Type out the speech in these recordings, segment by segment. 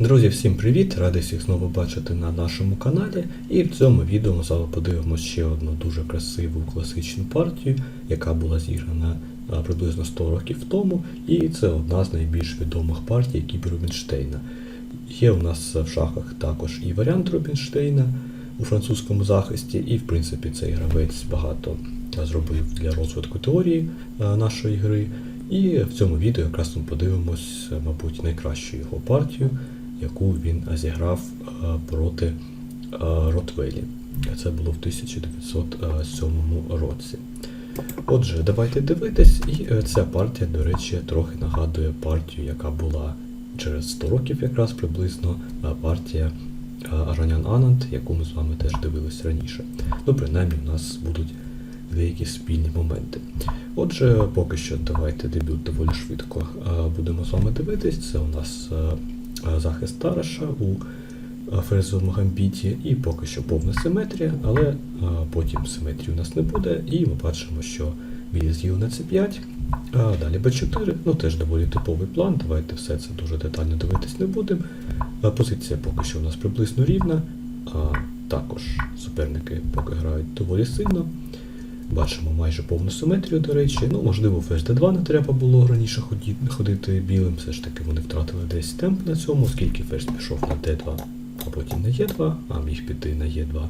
Друзі, всім привіт! Радий всіх знову бачити на нашому каналі. І в цьому відео ми з вами подивимося ще одну дуже красиву класичну партію, яка була зіграна приблизно 100 років тому. І це одна з найбільш відомих партій Кіпі Рубінштейна. Є у нас в шахах також і варіант Рубінштейна у французькому захисті, і в принципі цей гравець багато зробив для розвитку теорії нашої гри. І в цьому відео якраз ми подивимось, мабуть, найкращу його партію, яку він зіграв е, проти е, Ротвелі. Це було в 1907 році. Отже, давайте дивитись, і е, ця партія, до речі, трохи нагадує партію, яка була через 100 років якраз приблизно, партія Аранян Анант, яку ми з вами теж дивились раніше. Ну, принаймні, у нас будуть деякі спільні моменти. Отже, поки що давайте дебют доволі швидко будемо з вами дивитись. Це у нас захист Тараша у е, ферзовому гамбіті, і поки що повна симетрія, але е, потім симетрії у нас не буде, і ми бачимо, що білі з'їли на c5, а далі b4, ну теж доволі типовий план. Давайте все це дуже детально дивитись не будемо. Е, Позиція поки що у нас приблизно рівна. А також суперники поки грають доволі сильно. Бачимо майже повну симетрію, до речі. Ну, можливо, ферзь d2 не треба було раніше ходити білим. Все ж таки вони втратили десь темп на цьому, оскільки ферзь пішов на d2, а потім на e2, а міг піти на e2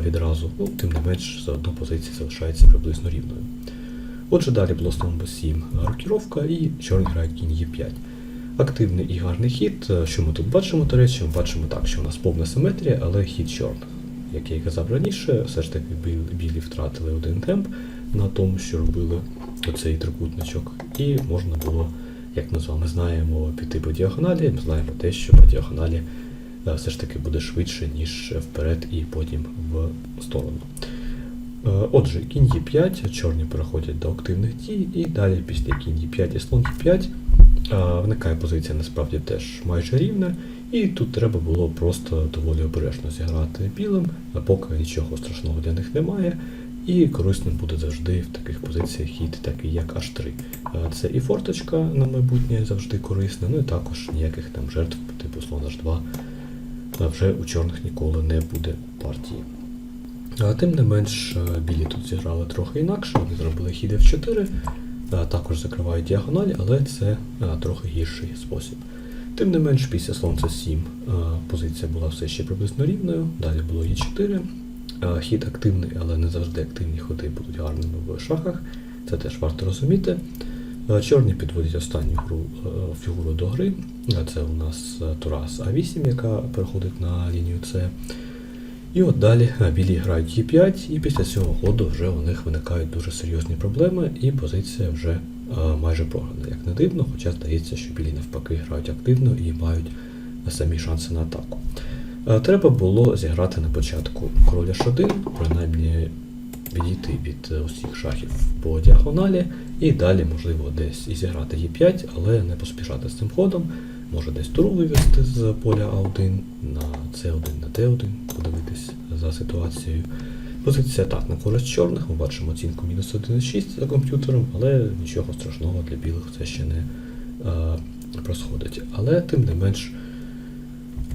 відразу. Ну, тим не менш, все одно позиція залишається приблизно рівною. Отже, далі було слон b7 рокіровка і чорний грає кінь e5. Активний і гарний хід. Що ми тут бачимо, до речі, ми бачимо так, що у нас повна симетрія, але хід чорний. Як я і казав раніше, все ж таки білі втратили один темп на тому, що робили оцей трикутничок, і можна було, як ми з вами знаємо, піти по діагоналі. Ми знаємо те, що по діагоналі е, все ж таки буде швидше, ніж вперед і потім в сторону. Е, Отже, кінь Е5, чорні переходять до активних дій, і далі після кінь Е5 і слон Е5 е, виникає позиція насправді теж майже рівна, і тут треба було просто доволі обережно зіграти білим, а поки нічого страшного для них немає. І корисним буде завжди в таких позиціях хід, такий як H3. Е, Це і форточка на майбутнє завжди корисна, ну і також ніяких там жертв типу слон H2 е, вже у чорних ніколи не буде партії. А Тим не менш, е, білі тут зіграли трохи інакше, вони зробили хід F4, е, також закривають діагональ, але це трохи гірший спосіб. Тим не менш, після слонця 7 е, позиція була все ще приблизно рівною, далі було Е4. Е, Хід активний, але не завжди активні ходи будуть гарними в шахах. Це теж варто розуміти. Е, Чорні підводять останню гру, е, фігуру до гри. Це у нас Турас А8, яка переходить на лінію С. І от далі білі грають Е5, і після цього ходу вже у них виникають дуже серйозні проблеми, і позиція вже майже програна. Як не дивно, хоча здається, що білі навпаки грають активно і мають самі шанси на атаку. Е, Треба було зіграти на початку короля H1, принаймні відійти від е, усіх шахів по діагоналі, і далі, можливо, десь і зіграти Е5, але не поспішати з цим ходом. Може десь туру вивести з поля А1 на С1, на Д1, подивитись за ситуацією. Позиція так, на користь чорних, ми бачимо оцінку мінус 1,6 за комп'ютером, але нічого страшного для білих це ще не е, просходить. Але тим не менш,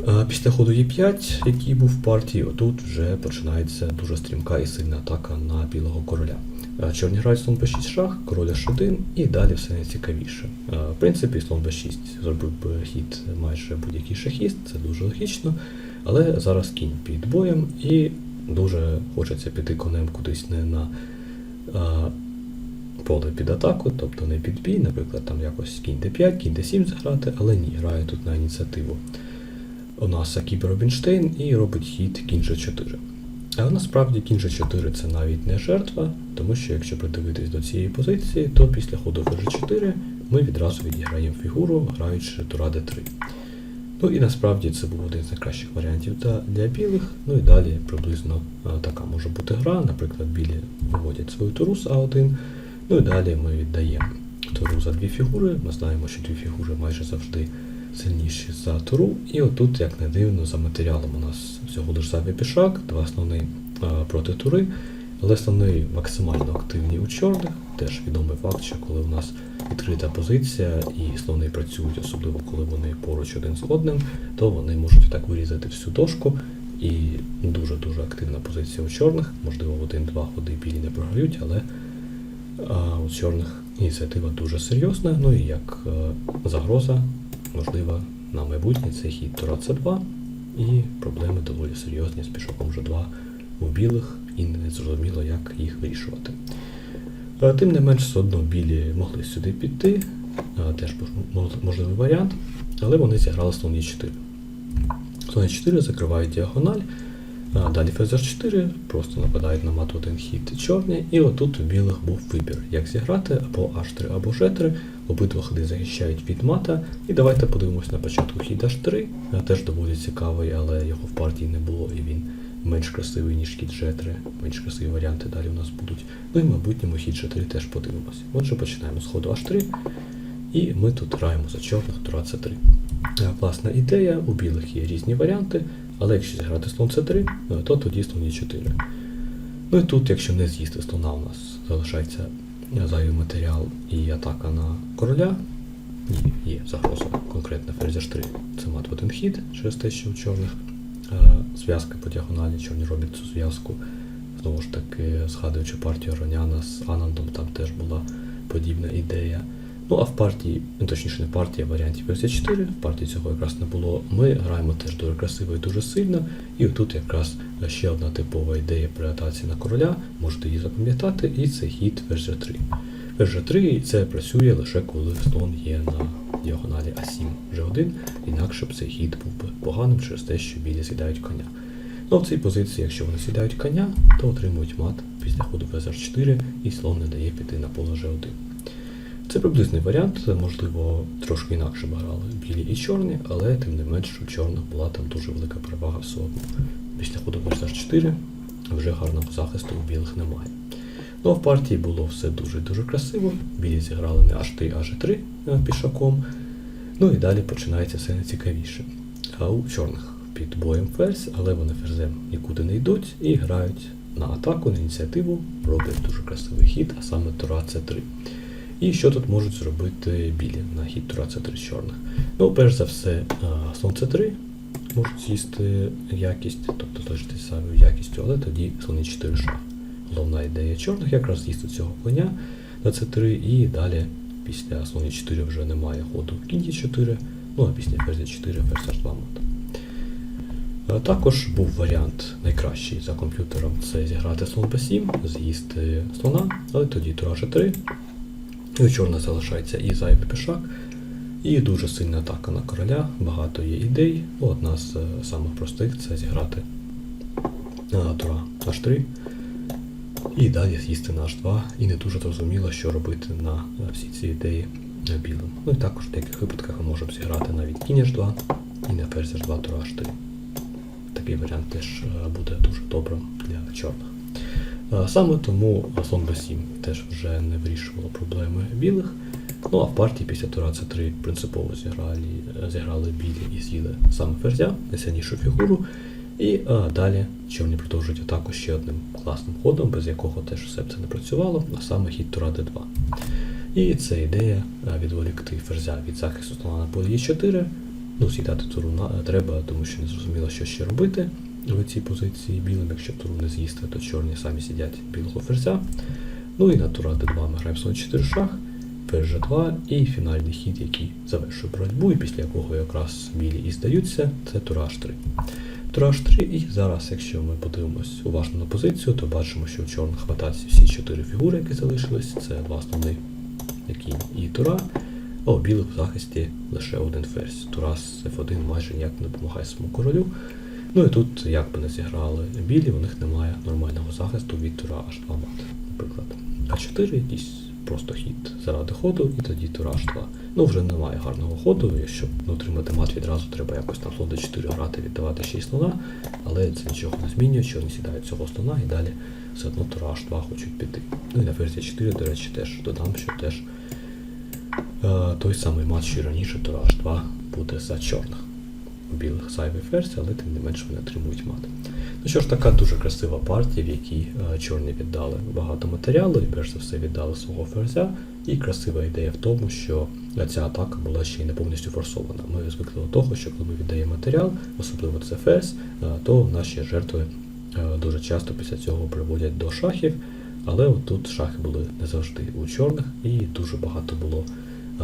е, після ходу Е5, який був в партії, отут вже починається дуже стрімка і сильна атака на білого короля. Е, Чорні грають слон b6 шах, король h1 і далі все найцікавіше. В принципі, слон b6 зробив би хід майже будь-який шахіст, це дуже логічно. Але зараз кінь під боєм і дуже хочеться піти конем кудись не на е, поле під атаку, тобто не під бій, наприклад, там якось кінь d5, кінь d7 заграти, але ні, грає тут на ініціативу. У нас Акіп Робінштейн і робить хід кінь g4. Але насправді кінь G4 це навіть не жертва, тому що якщо придивитись до цієї позиції, то після ходу G4 ми відразу відіграємо фігуру, граючи тура D3. Ну і насправді це був один з найкращих варіантів для, білих. Ну і далі приблизно така може бути гра. Наприклад, білі виводять свою туру з А1. Ну і далі ми віддаємо туру за дві фігури. Ми знаємо, що дві фігури майже завжди сильніші за туру. І отут, як не дивно, за матеріалом у нас всього лише зайвий пішак, два слони а, проти тури. Але слони максимально активні у чорних. Теж відомий факт, що коли у нас відкрита позиція, і слони працюють, особливо коли вони поруч один з одним, то вони можуть так вирізати всю дошку. І дуже-дуже активна позиція у чорних. Можливо, в один-два ходи білі не програють, але а, у чорних ініціатива дуже серйозна. Ну і як е, загроза, можлива на майбутнє, це хід Тура С2, і проблеми доволі серйозні з пішоком G2 у білих, і не зрозуміло, як їх вирішувати. Е, Тим не менш, все одно білі могли сюди піти, е, теж можливий варіант, але вони зіграли слон Е4. Слон Е4 закривають діагональ, далі ферзь 4 просто нападають на мат один хід чорні, і отут у білих був вибір, як зіграти або H3, або G3. Обидва ходи захищають від мата. І давайте подивимось на початку хід H3. Е, Теж доволі цікавий, але його в партії не було, і він менш красивий, ніж хід G3. Менш красиві варіанти далі у нас будуть. Ну і в майбутньому хід G3 теж подивимося. Отже, починаємо з ходу H3. І ми тут граємо за чорних тура С3. Е, Власна ідея, у білих є різні варіанти, але якщо зіграти слон С3, е, то тоді слон Е4. Ну і тут, якщо не з'їсти слона, у нас залишається зайвий матеріал і атака на короля. Ні, є загроза конкретно ферзь H3. Це мат в один хід через те, що у чорних е, зв'язка по діагоналі, чорні роблять цю зв'язку. Знову ж таки, згадуючи партію Роняна з Анандом, там теж була подібна ідея. Ну а в партії, ну точніше не в партії, а варіанті ферзь 4, в партії цього якраз не було. Ми граємо теж дуже красиво і дуже сильно. І тут якраз ще одна типова ідея при атаці на короля, можете її запам'ятати, і це хід ферзь 3. Ферзь 3 це працює лише коли слон є на діагоналі А7 G1, інакше б цей хід був би поганим через те, що білі з'їдають коня. Ну, в цій позиції, якщо вони сідають коня, то отримують мат після ходу ферзь 4 і слон не дає піти на поле G1. Це приблизний варіант, можливо, трошки інакше б грали білі і чорні, але тим не менш у чорних була там дуже велика перевага все одно. Після ходу ферзь 4 вже гарного захисту у білих немає. Ну а в партії було все дуже-дуже красиво. Білі зіграли не H3, а G3 е, пішаком. Ну і далі починається все найцікавіше. У чорних під боєм ферзь, але вони ферзем нікуди не йдуть і грають на атаку, на ініціативу, роблять дуже красивий хід, а саме Тура С3. І що тут можуть зробити білі на хід Тура С3 з чорних? Ну, перш за все, слон С3 можуть з'їсти якість, тобто точно самою якістю, але тоді слони 4 шах. Головна ідея чорних якраз з'їсти цього коня на С3 і далі після слоні 4 вже немає ходу кінь 4, ну а після ферзя 4 ферзь H2 мат. Е, Також був варіант найкращий за комп'ютером це зіграти слон Б7, з'їсти слона, але тоді тура G3. І у чорна залишається і зайвий пішак, і дуже сильна атака на короля, багато є ідей. Ну, Одна з е, самих простих це зіграти тура H3 і далі з'їсти на H2, і не дуже зрозуміло, що робити на е, всі ці ідеї білим. Ну і також в деяких випадках ми можемо зіграти навіть кінь H2 і на ферзь H2 тура H3. Такий варіант теж е, буде дуже добрим для чорних. Е, Саме тому слон b7 теж вже не вирішувало проблеми білих. Ну а в партії після тура С3 принципово зіграли, е, зіграли білі і з'їли саме ферзя, найсильнішу фігуру. І а, далі чорні продовжують атаку ще одним класним ходом, без якого теж все б це не працювало, а саме хід тура d2. І це ідея е, відволікти ферзя від захисту слона на полі Е4. Ну, з'їдати туру е, треба, тому що не зрозуміло, що ще робити в цій позиції білим. Якщо туру не з'їсти, то чорні самі сидять білого ферзя. Ну і на тура d2 ми граємо слон 4 шах, ферзь G2 і фінальний хід, який завершує боротьбу, і після якого якраз білі і здаються, це тура H3. Тура H3, і зараз, якщо ми подивимось уважно на позицію, то бачимо, що у чорних в атаці всі чотири фігури, які залишились, це два основні які і тура, а у білих в захисті лише один ферзь. Турас F1 майже ніяк не допомагає своєму королю. Ну і тут, як би не зіграли білі, у них немає нормального захисту від тура H2 мат, наприклад. А4 якийсь просто хід заради ходу, і тоді тура H2. Ну вже немає гарного ходу, і щоб отримати мат відразу, треба якось там слон d4 грати, віддавати 6 слона, але це нічого не змінює, чорні сідають цього слона і далі все одно тура H2 хочуть піти. Ну і на версії 4, до речі, теж додам, що теж е, той самий матч, що і раніше, тура H2 буде за чорних. у білих зайвий ферзь, але тим не менш вони отримують мат. Ну що ж, така дуже красива партія, в якій е, чорні віддали багато матеріалу, і перш за все віддали свого ферзя. І красива ідея в тому, що ця атака була ще й не повністю форсована. Ми звикли до того, що коли ми віддаємо матеріал, особливо це ферзь, е, то наші жертви е, дуже часто після цього приводять до шахів. Але от тут шахи були не завжди у чорних, і дуже багато було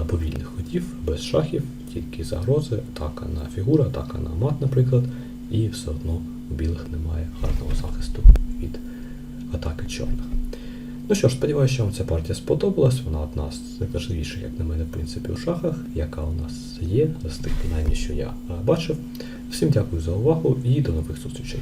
повільних ходів без шахів, тільки загрози, атака на фігуру, атака на мат, наприклад, і все одно у білих немає гарного захисту від атаки чорних. Ну що ж, сподіваюся, що вам ця партія сподобалась. Вона одна з найважливіших, як на мене, в принципі, у шахах, яка у нас є, з тих принаймні, що я е, бачив. Всім дякую за увагу і до нових зустрічей.